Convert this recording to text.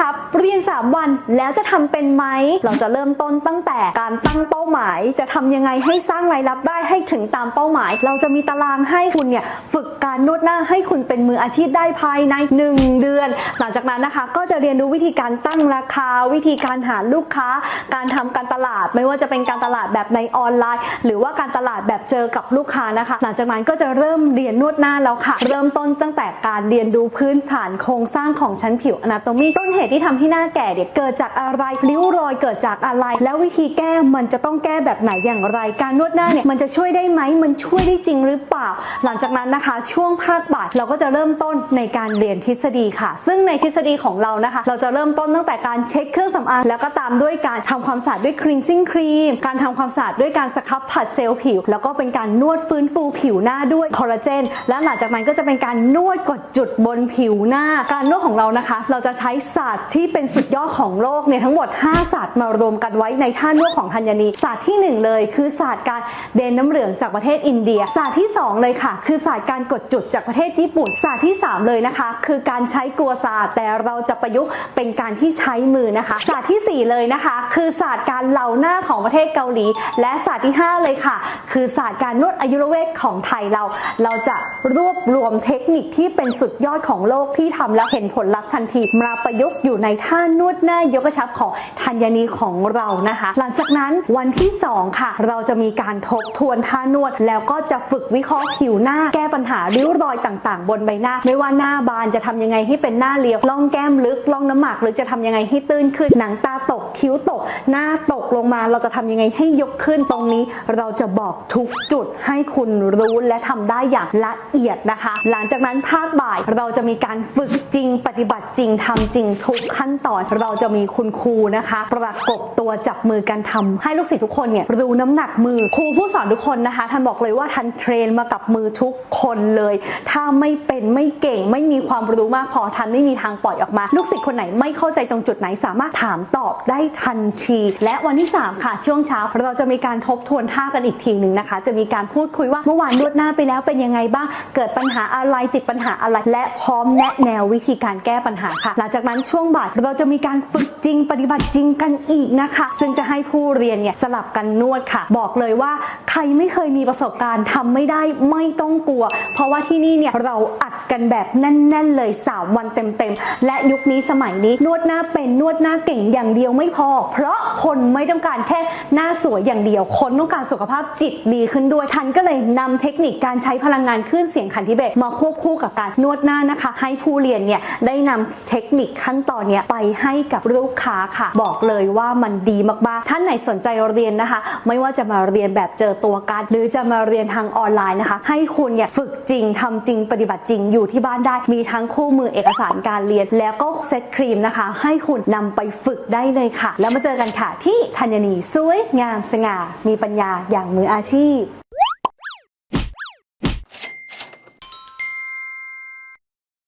ชับเรียน 3 วันแล้วจะทำเป็นไหม เราจะเริ่มต้นตั้งแต่การตั้งเป้าหมาย จะทำยังไงให้สร้างรายรับได้ให้ถึงตามเป้าหมาย เราจะมีตารางให้คุณเนี่ยฝึกการนวดหน้าให้คุณเป็นมืออาชีพได้ภายใน 1 เดือน หลังจากนั้นนะคะ ก็จะเรียนรู้วิธีการตั้งราคา วิธีการหาลูกค้า การทำการตลาด ไม่ว่าจะเป็นการตลาดแบบในออนไลน์ หรือว่าการตลาดแบบเจอกับลูกค้านะคะ หลังจากนั้นก็จะเริ่มเรียนนวดหน้าแล้วค่ะ เริ่มต้นตั้งแต่การเรียนดูพื้นฐานโครงสร้างของชั้นผิวอนาโตมีต้นเหตุที่ทำให้หน้าแก่เนี่ยเกิดจากอะไรริ้วรอยเกิดจากอะไร แล้ววิธีแก้มันจะต้องแก้แบบไหนอย่างไร การนวดหน้าเนี่ยมันจะช่วยได้ไหมมันช่วยได้จริงหรือเปล่า หลังจากนั้นนะคะช่วงภาคบ่ายเราก็จะเริ่มต้นในการเรียนทฤษฎีค่ะ ซึ่งในทฤษฎีของเรานะคะ เราจะเริ่มต้นตั้งแต่การเช็คเครื่องสำอางแล้วก็ตามด้วยการทำความสะอาดด้วย cleansing cream การทำความสะอาดด้วยการสครับผัดเซลล์ผิว แล้วก็เป็นการนวดฟื้นฟูผิวหน้าด้วยคอลลาเจนและหลังจากนั้นก็จะเป็นการนวดกดจุดบนผิวหน้า การนวดของเรานะคะ เราจะใช้ศาสตร์ที่เป็นสุดยอดของโลกเนี่ยทั้งหมด 5 ศาสตร์มารวมกันไว้ในท่านวดของธัญนีศาสตร์ที่ 1 เลยคือศาสตร์การเดนน้ำเหลืองจากประเทศอินเดีย ศาสตร์ที่ 2 เลยค่ะ คือศาสตร์การกดจุดจากประเทศญี่ปุ่น ศาสตร์ที่ 3 เลยนะคะ คือการใช้กัวศาสตร์แต่เราจะประยุกต์เป็นการที่ใช้มือนะคะ ศาสตร์ทีสี่ 4 เลยนะคะ คือศาสตร์การเหล่าหน้าของประเทศเกาหลี และศาสตร์ที่ 5 เลยค่ะ คือศาสตร์การนวดอายุรเวทของไทยเรา เราจะรวบรวมเทคนิคที่เป็นสุดยอดของโลกที่ทำแล้วเห็นผลลัพธ์ทันทีมาประยุกต์อยู่ในท่านวดหน้ายกกระชับของธัญนีของเรานะคะ หลังจากนั้นวันที่ 2 ค่ะ เราจะมีการทบทวนท่านวด แล้วก็จะฝึกวิเคราะห์ผิวหน้า แก้ปัญหาริ้วรอยต่างๆ บนใบหน้า ไม่ว่าหน้าบานจะทำยังไงให้เป็นหน้าเรียวล่องแก้มลึกล่องน้ำหมากลึกจะทำยังไงให้ตื้นขึ้นหนังตาตกคิ้วตก หน้าตกลงมาเราจะทำยังไงให้ยกขึ้นตรงนี้ เราจะบอกทุกจุดให้คุณรู้และทำได้อย่างละเอียดนะคะ หลังจากนั้นภาคบ่ายเราจะมีการฝึกจริงปฏิบัติจริงทำจริงทกขั้นตอนเราจะมีคุณครูนะคะ ประกบตัวจับมือกันทำให้ลูกศิษย์ทุกคนเนี่ยรู้น้ำหนักมือครูผู้สอนทุกคนนะคะท่านบอกเลยว่าท่านเทรนมากับมือทุกคนเลย ถ้าไม่เป็นไม่เก่ง ไม่มีความรู้มากพอท่านไม่มีทางปล่อยออกมา ลูกศิษย์คนไหนไม่เข้าใจตรงจุดไหนสามารถถามตอบได้ทันที และวันที่ 3 ค่ะ ช่วงเช้าเราจะมีการทบทวนท่ากันอีกทีหนึ่งนะคะ จะมีการพูดคุยว่าเมื่อวานนวดหน้าไปแล้วเป็นยังไงบ้าง เกิดปัญหาอะไรติดปัญหาอะไร และพร้อมแนะแนววิธีการแก้ปัญหาค่ะ หลังจากนั้นช่วงบ่ายเราจะมีการฝึกจริงปฏิบัติจริงกันอีกนะคะ ซึ่งจะให้ผู้เรียนเนี่ยสลับกันนวดค่ะ บอกเลยว่าใครไม่เคยมีประสบการณ์ทำไม่ได้ไม่ต้องกลัว เพราะว่าที่นี่เนี่ยเราอัดกันแบบแน่น ๆ เลย 3 วันเต็มๆ และยุคนี้สมัยนี้นวดหน้าเป็นนวดหน้าเก่งอย่างเดียวไม่พอ เพราะคนไม่ต้องการแค่หน้าสวยอย่างเดียว คนต้องการสุขภาพจิตดีขึ้นด้วยทันก็เลยนำเทคนิคการใช้พลังงานคลื่นเสียงขันธิเบศมาควบคู่กับการนวดหน้านะคะ ให้ผู้เรียนเนี่ยได้นำเทคนิคขั้นตอนนี่ยไปให้กับลูกค้าค่ะ บอกเลยว่ามันดีมากๆ ท่านไหนสนใจเรียนนะคะ ไม่ว่าจะมาเรียนแบบเจอตัวกัน หรือจะมาเรียนทางออนไลน์นะคะ ให้คุณเนี่ยฝึกจริงทำจริงปฏิบัติจริงอยู่ที่บ้านได้ มีทั้งคู่มือเอกสารการเรียน แล้วก็เซตครีมนะคะ ให้คุณนำไปฝึกได้เลยค่ะ แล้วมาเจอกันค่ะที่ธัญนีสวยงามสง่า มีปัญญาอย่างมืออาชีพ